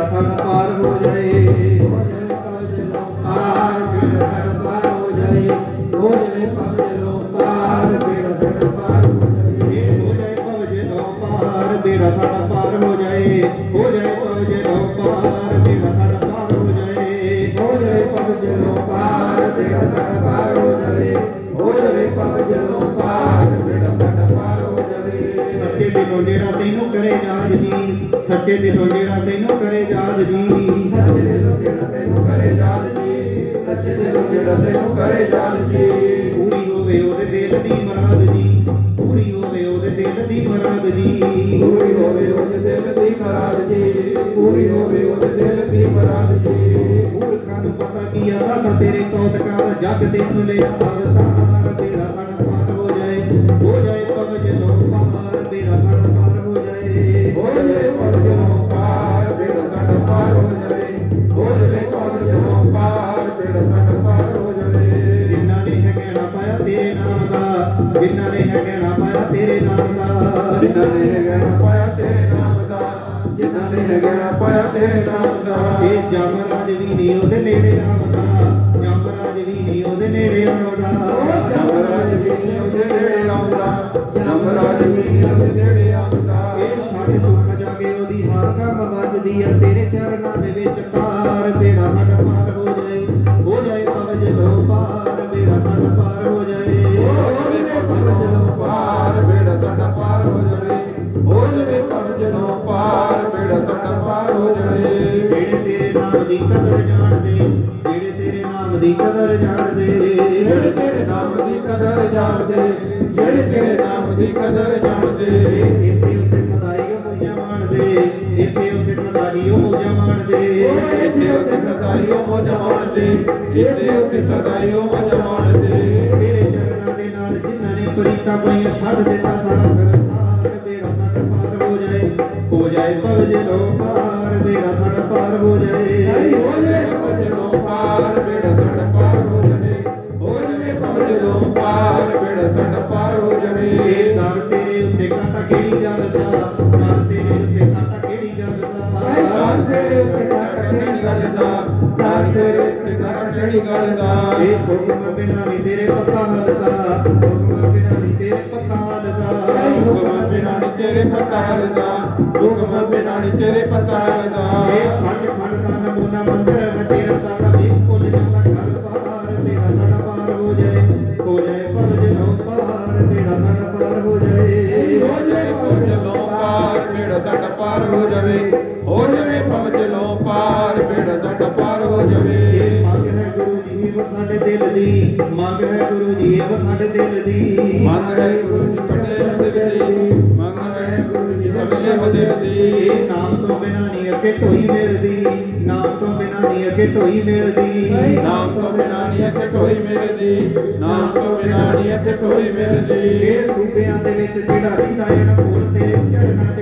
ਬੇੜਾ ਸਾਡਾ ਪਾਰ ਹੋ ਜਾਏ। ਹੋ ਜਾਏ ਪਵਜ ਪਾਰ ਬੇੜਾ ਸਾਡਾ ਪਾਰ ਹੋ ਜਾਏ। ਹੋ ਜਾਏ ਪਵਜ ਲੋ ਪਾਰ ਬੇੜਾ ਸਾਡਾ ਪਾਰ ਹੋ ਜਾਏ। ਹੋ ਜਾਏ ਭਵਜੇ ਲੋ ਪਾਰ ਬੇੜਾ ਸਾਡਾ ਪਾਰ ਹੋ ਜਾਏ। ਹੋ ਜਾਏ ਭਵਜੇ ਲੋ ਪਾਰ ਬੇੜਾ ਸਾਡਾ ਪਾਰ ਹੋ ਜਾਏ। ਹੋ ਜਾਏ ਪਵਜ ਲੋ ਪਾਰ ਬੇੜਾ ਸਾਡਾ ਪਾਰ ਹੋ ਜਾਏ। ਹੋ ਜਾਏ ਪਵਜ ਲੋ ਪਾਰ ਬੇੜਾ ਸਾਡਾ ਪਾਰ ਹੋ ਜਾਏ। ਸੱਚੇ ਦਿਲੋਂ ਜਿਹੜਾ ਤੈਨੂੰ ਕਰੇ ਯਾਦ ਜੀ ਸੱਚੇ ਦਿਲੋਂ ਜਿਹੜਾ ਤੈਨੂੰ ਯਾਦ ਜੀ ਸੱਚੇ ਦਿਲੋਂ ਜਿਹੜਾ ਤੈਨੂੰ ਕਰੇ ਯਾਦ ਜੀ ਸੱਚੇ ਦਿਲੋਂ ਜਿਹੜਾ ਤੈਨੂੰ ਕਰੇ ਯਾਦ ਜੀ ਪੂਰੀ ਹੋਵੇ ਉਹਦੇ ਦਿਲ ਦੀ ਮੁਰਾਦ ਜੀ ਪੂਰੀ ਹੋਵੇ ਉਹਦੇ ਦਿਲ ਦੀ ਮੁਰਾਦ ਜੀ ਪੂਰੀ ਹੋਵੇ ਉਹਦੇ ਦਿਲ ਦੀ ਮਰਾਦ ਜੀ ਪੂਰੀ ਹੋਵੇ ਉਹਦੇ ਦਿਲ ਦੀ ਮਰਾਦ ਜੀ ਮੂਰਖਾਂ ਨੂੰ ਪਤਾ ਕੀ ਆ ਦਾਦਾ ਤੇਰੇ ਕੌਤਕਾਂ ਦਾ ਜੱਗ ਤੈਨੂੰ ਲਿਆ ਅਵਤਾਰ ਬੇੜਾ ਦਾ ਜਿਨ੍ਹਾਂ ਨੇ ਹੈ ਕਹਿਣਾ ਪਾਇਆ ਤੇਰੇ ਨਾਮ ਦਾ। ਜਿਨ੍ਹਾਂ ਨੇ ਇਹ ਗਹਿਣਾ ਪਾਇਆ ਤੇਰੇ ਨਾਮ ਦਾ। ਜਿਨ੍ਹਾਂ ਨੇ ਇਹ ਗਹਿਣਾ ਪਾਇਆ ਤੇਰੇ ਨਾਮ ਦਾ। ਇਹ ਜਮਰਾਜ ਵੀ ਨਹੀਂ ਉਹਦੇ ਨੇੜੇ ਆਵਦਾ ਜਮਰਾਜ ਵੀ ਨਹੀਂ ਉਹਦੇ ਨੇੜੇ ਆਵਦਾ ਜਮਰਾਜ ਵੀ ਉਹਦੇ ਨੇੜੇ ਆਉਂਦਾ। ਜਮਰਾਜ ਵੀ ਉਹਦੇ ਨੇੜੇ ਆਉਂਦਾ। ਇਹ ਛੱਡ ਦੁੱਖ ਜਾਗੇ ਉਹਦੀ ਹਰ ਆ। ਤੇਰੇ ਚਰਨਾਂ ਦੇ ਵਿੱਚ ਤਾਰ ਨਾਮ ਦੀ ਕਦਰ ਜਾਣਦੇ, ਜਿਹੜੇ ਤੇਰੇ ਨਾਮ ਦੀ ਕਦਰ ਜਾਣਦੇ। ਜਿਹੜੇ ਤੇਰੇ ਨਾਮ ਦੀ ਕਦਰ ਜਾਣਦੇ, ਜਿਹੜੇ ਤੇਰੇ ਨਾਮ ਦੀ ਕਦਰ ਜਾਣਦੇ। ਇੱਥੇ ਉੱਤੇ ਸਦਾਈ ਉਹ ਮੋਜਾਂ ਮਾਣਦੇ, ਇੱਥੇ ਉੱਤੇ ਸਦਾਈ ਉਹ ਮੋਜਾਂ ਮਾਣਦੇ। ਇੱਥੇ ਉੱਤੇ ਸਦਾਈਓ ਮੋਜ ਮਾਣਦੇ, ਇੱਥੇ ਉੱਤੇ ਸਦਾਈਓ ਮੋਜ ਮਾਣਦੇ। ਤੇਰੇ ਚਰਨਾਂ ਦੇ ਨਾਲ ਜਿਨ੍ਹਾਂ ਨੇ ਪ੍ਰੀਤਾਂ ਪਾਈਆਂ ਛੱਡ ਦਿੱਤਾ ਸਾਰਾ ਸੰਸਾਰ। ਬੇੜਾ ਸਾਡਾ ਪਾਰ ਹੋ ਜਾਏ ਹੋ ਜਾਏ ਭਵਜ ਲੋ ਪਾਰ ਪਾਰ ਹੋ ਜਾਏ। ਹੋ ਜਾਏ ਪਵਜਲੋਂ ਪਾਰ ਬੇੜਾ ਸਾਡਾ ਪਾਰ ਹੋ ਜਾਵੇ ਹੋ ਜਾਵੇ ਪਵਜਲੋਂ ਪਾਰ ਬੇੜਾ ਸਾਡਾ ਪਾਰ ਹੋ ਇਹ ਦਰ ਤੇਰੇ ਉੱਤੇ ਕਾਟਾ ਕਿਹੜੀ ਗੱਲ ਦਾ? ਦਰ ਤੇਰੇ ਉੱਤੇ ਕਾਟਾ ਕਿਹੜੀ ਗੱਲ ਦਾ? ਦਰ ਤੇਰੇ ਉੱਤੇ ਕਾਟਾ ਕਿਹੜੀ ਗੱਲ ਦਾ ਦਰ ਤੇਰੇ ਉੱਤੇ ਕਾਟਾ ਕਿਹੜੀ ਗੱਲ ਦਾ? ਇਹ ਹੁਕਮ ਬਿਨਾ ਨਹੀਂ ਤੇਰੇ ਪੱਤਾ ਹਲਦਾ। ਹੁਕਮ ਬਿਨਾ ਨਹੀਂ ਤੇਰੇ ਪੱਤਾ ਹਲਦਾ। ਹੁਕਮ ਬਿਨਾ ਨੀ ਤੇਰੇ ਪਤਾ ਹਲਦਾ ਹੁਕਮ ਬਿਨਾ ਨੀ ਤੇਰੇ ਪਤਾ ਹਲਦਾ। ਪਾਰ ਹੋ ਜਾਵੇ ਹੋ ਜਾਵੇ ਪਵਜਲੋਂ ਪਾਰ ਬੇੜਾ ਸਾਡਾ ਪਾਰ ਹੋ ਜਾਵੇ। ਮੰਗ ਹੈ ਗੁਰੂ ਜੀ ਇਹ ਸਾਡੇ ਦਿਲ ਦੀ ਮੰਗ ਹੈ ਗੁਰੂ ਜੀ ਇਹ ਸਾਡੇ ਦਿਲ ਦੀ। ਮੰਗ ਹੈ ਗੁਰੂ ਜੀ ਸਾਡੇ ਦਿਲ ਦੀ ਮੰਗ ਹੈ ਗੁਰੂ ਜੀ ਸਾਡੇ ਦਿਲ ਦੀ। ਇਹ ਨਾਮ ਤੋਂ ਬਿਨਾ ਨਹੀਂ ਅੱਗੇ ਢੋਈ ਮਿਲਦੀ ਨਾਮ ਤੋਂ ਬਿਨਾ ਨਹੀਂ ਅੱਗੇ ਢੋਈ ਮਿਲਦੀ। ਨਾਮ ਤੋਂ ਬਿਨਾ ਨਹੀਂ ਇੱਥੇ ਕੋਈ ਮਿਲਦੀ ਨਾਮ ਤੋਂ ਬਿਨਾ ਨਹੀਂ ਇੱਥੇ ਕੋਈ ਮਿਲਦੀ। ਇਹ ਸੂਬਿਆਂ ਦੇ ਵਿੱਚ ਜਿਹੜਾ ਰਹਿੰਦਾ ਜਨ ਫੂਲ ਤੇਰੇ ਚਰਨਾਂ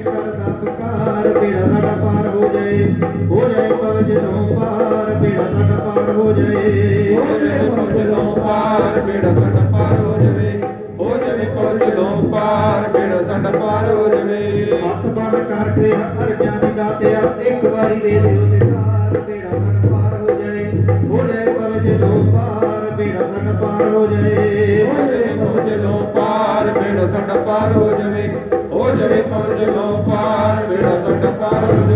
ਬੇੜਾ ਸਾਡਾ ਪਾਰ ਹੋ ਜਵੇ ਹੋ ਜਵੇ ਪਹੁੰਚ ਲੋ ਪਾਰ ਬੇੜਾ ਸਾਡਾ ਪਾਰ ਹੋ ਜਵੇ। ਹੱਥ ਬੰਦ ਕਰਕੇ ਹਰ ਗਿਆਨ ਦਾਤਿਆ ਇੱਕ ਵਾਰੀ ਦੇ ਦਿਓ ਨਿਸਾਰ ਬੇੜਾ ਸਾਡਾ ਪਾਰ ਹੋ ਜਾਏ ਹੋ ਜਾਏ ਪਹੁੰਚ ਲੋ ਪਾਰ ਬੇੜਾ ਸਾਡਾ ਪਾਰ ਹੋ ਜਾਏ ਹੋ ਜਾਏ ਪਹੁੰਚ ਲੋ ਪਾਰ ਬੇੜਾ ਸਾਡਾ ਪਾਰ ਹੋ ਜਾਵੇ। ਹੋ ਜਾਏ ਪਹੁੰਚ ਲੋ ਪਾਰ ਬੇੜਾ ਸਾਡਾ ਪਾਰ ਹੋ